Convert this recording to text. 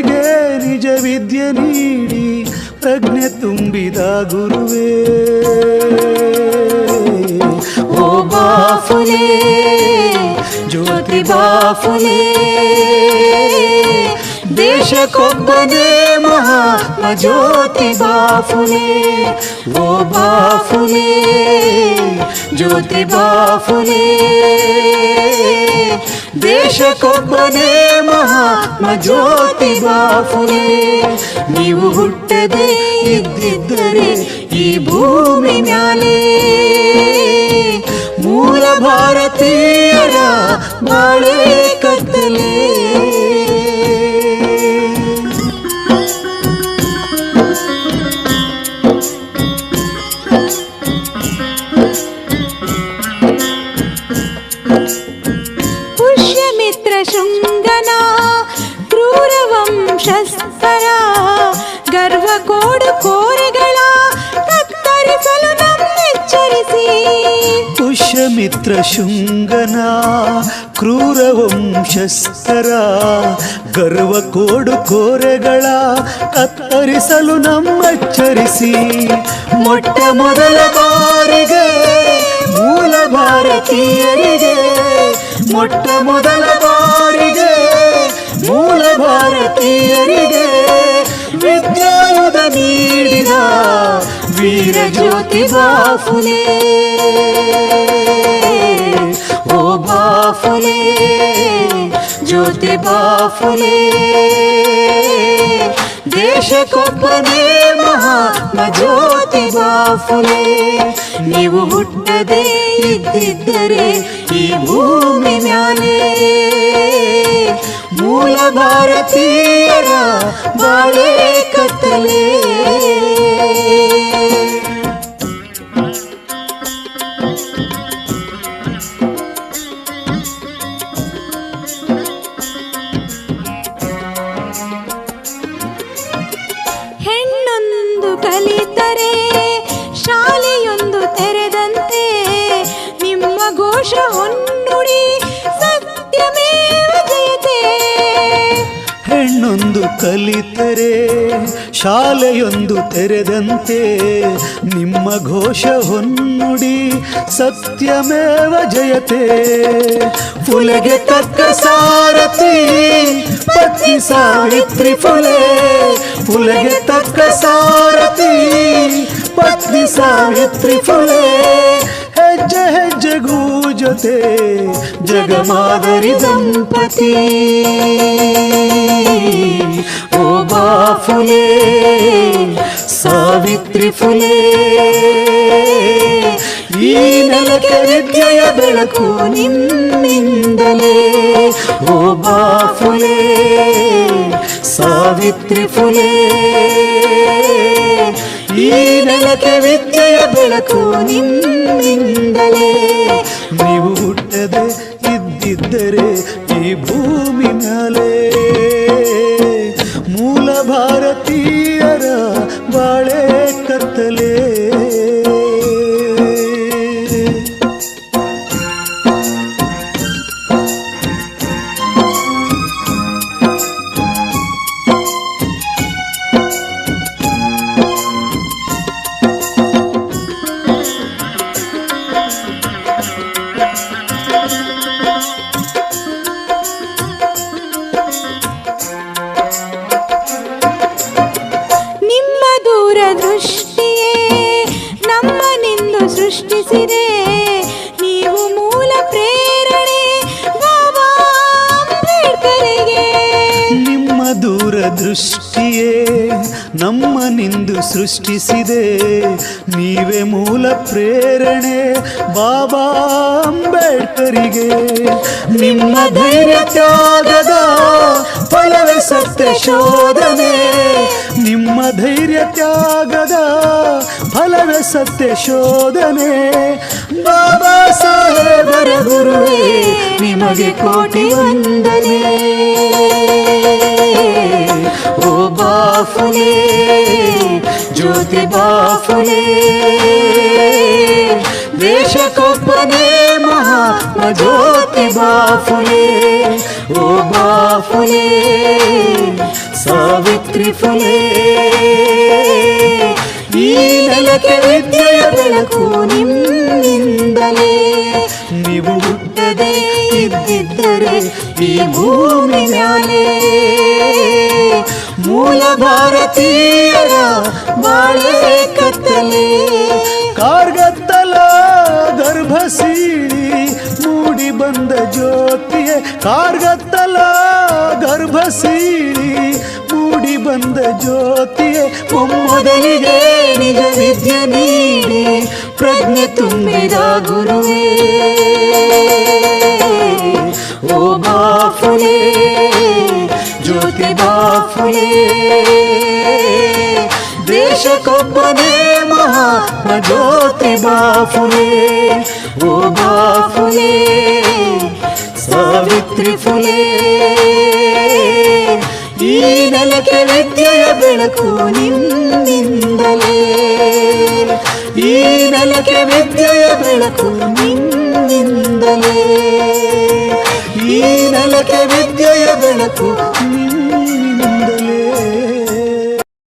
ಮೊಮ್ಮೊದಲಿಗೆ ನಿಜ ವಿದ್ಯೆ ನೀಡಿ ಪ್ರಜ್ಞೆ ತುಂಬಿದ ಗುರುವೇ ಓ ಬಾಫುಲೆ ಜ್ಯೋತಿ ಬಾಫುಲೆ ದೇಶಕ್ಕೊಬ್ಬನೇ ಮಹಾತ್ಮ ಜ್ಯೋತಿ ಬಾಫುಲೆ ಓ ಬಾಫುಲೆ ಜ್ಯೋತಿ ಬಾಫುಲೆ ದೇಶಕ್ಕೊಬ್ಬನೇ ಮಹಾತ್ಮ ಜ್ಯೋತಿ ಬಾಫುಲೆ ನೀವು ಹುಟ್ಟದೆ ಇದ್ದಿದ್ದರೆ ಈ ಭೂಮಿ ಮ್ಯಾಲೆ ಮೂಲ ಭಾರತೀಯರ ಬಾಳೆ ನಮ್ಮೆಚ್ಚರಿಸಿ ಪುಷ್ಯಮಿತ್ರ ಶುಂಗನ ಕ್ರೂರ ವಂಶಸ್ಥರ ಗರ್ವ ಕೋಡು ಕೋರೆಗಳ ಕತ್ತರಿಸಲು ನಮ್ಮಚ್ಚರಿಸಿ. ಮೊಟ್ಟ ಮೊದಲ ಬಾರಿಗೆ ಮೂಲ ಭಾರತೀಯರಿಗೆ, ಮೊಟ್ಟ ಮೊದಲ ಬಾರಿಗೆ ಮೂಲ ಭಾರತೀಯರಿಗೆ ವೀರ ಜ್ಯೋತಿ ಬಾಫುಲೆ. ಓ ಬಾಫುಲೆ, ಜ್ಯೋತಿ ಬಾಫುಲೆ. ದೇಶಕ್ಕೊಬ್ಬನೇ ಮಹಾತ್ಮ ಜ್ಯೋತಿ ಬಾಫುಲೆ. ನೀವು ಹುಟ್ಟದೆ ಇದ್ದಿದ್ದರೆ ಈ ಭೂಮಿ ಮ್ಯಾಲೆ. ಮೂಲ ಭಾರತೀಯರ ಬಾಳೆ ಕತ್ತಲೆ. ಹೊನ್ನುಡಿ ಸತ್ಯಮೇವ ಜಯತೆ ಹೆಣ್ಣೊಂದು ಕಲಿತರೆ ಶಾಲೆಯೊಂದು ತೆರೆದಂತೆ ನಿಮ್ಮ ಘೋಷ ಹೊನ್ನುಡಿ ಸತ್ಯಮೇವ ಜಯತೆ ಫುಲೆಗೆ ತಕ್ಕ ಸಾರಥಿ ಪತ್ನಿ ಸಾವಿತ್ರಿ ಫುಲೆ. ಫುಲೆಗೆ ತಕ್ಕ ಸಾರಥಿ ಪತ್ನಿ ಸಾವಿತ್ರಿ ಫುಲೆ. ಜೊತೆ ಜಗಮಾದರಿ ದಂಪತಿ. ಓ ಬಾಫುಲೆ, ಸಾವಿತ್ರಿ ಫುಲೆ, ಈ ನೆಲಕ್ಕೆ ವಿದ್ಯೆಯ ಬೆಳಕು ನಿನ್ನಿಂದಲೇ ಓ ಬಾಫುಲೆ, ಸಾವಿತ್ರಿ ಫುಲೆ ಈ ನೆಲಕ್ಕೆ ವಿದ್ಯೆಯ ಬೆಳಕು ನಿಮ್ಮಿಂದಲೇ ನೀವು ಹುಟ್ಟದೆ ಇದ್ದಿದ್ದರೆ ಈ ಭೂಮಿ ಮ್ಯಾಲೆ ಮೂಲ ದೂರದೃಷ್ಟಿಯೇ ನಮ್ಮನಿಂದು ಸೃಷ್ಟಿಸಿದೆ. ನೀವೇ ಮೂಲ ಪ್ರೇರಣೆ, ಬಾಬಾ ಅಂಬೇಡ್ಕರಿಗೆ. ನಿಮ್ಮ ಧೈರ್ಯ ತ್ಯಾಗದ ಫಲವೇ ಸತ್ಯ ಶೋಧನೆ. ನಿಮ್ಮ ಧೈರ್ಯ ತ್ಯಾಗದ ಫಲವೇ ಸತ್ಯ ಶೋಧನೆ. ಬಾಬಾ ಸಾಹೇಬರ ಗುರುವೇ, ನಿಮಗೆ ಕೋಟಿ ವಂದನೆ. ಓ ಬಾಫುಲೆ ಜ್ಯೋತಿ ಬಾಫುಲೆ ದೇಶಕ್ಕೊಬ್ಬನೇ ಮಹಾತ್ಮ ಜ್ಯೋತಿ ಬಾಫುಲೆ ಓ ಬಾಫುಲೆ ಸಾವಿತ್ರಿ ಫುಲೆ ಈ ನೆಲಕ್ಕೆ ವಿದ್ಯೆಯ ಬೆಳಕು ನಿಮ್ಮಿಂದಲೇ ನೀವು ಹುಟ್ಟದೆ ಇದ್ದಿದ್ದರೆ ಈ ಭೂಮಿ ಮ್ಯಾಲೆ ಮೂಲ ಭಾರತೀಯರ ಬಾಳೆ ಕತ್ತಲೆ ಕಾರ್ಗತ್ತಲ ಗರ್ಭಸೀಳಿ ಮೂಡಿ ಬಂದ ಜ್ಯೋತಿಯೇ ಕಾರ್ಗತ್ತಲ ಗರ್ಭಸೀಳಿ ಮೂಡಿ ಬಂದ ಜ್ಯೋತಿಯೇ ಮೊದಲಿಗೆ ನಿಜ ವಿದ್ಯೆ ನೀಡಿ ಪ್ರಜ್ಞೆ ತುಂಬಿದ ಗುರುವೇ ಓ ಬಾಫುಲೆ ಬಾಫುಲೆ ಓ ಬಾಫುಲೆ ಸಾವಿತ್ರಿ ಫುಲೆ. ಈ ನೆಲಕ್ಕೆ ವಿದ್ಯೆಯ ಬೆಳಕು ನಿನ್ನಿಂದಲೇ. ಈ ನೆಲಕ್ಕೆ ವಿದ್ಯೆಯ ಬೆಳಕು ನಿನ್ನಿಂದಲೇ. ಈ ನೆಲಕ್ಕೆ ವಿದ್ಯೆಯ ಬೆಳಕು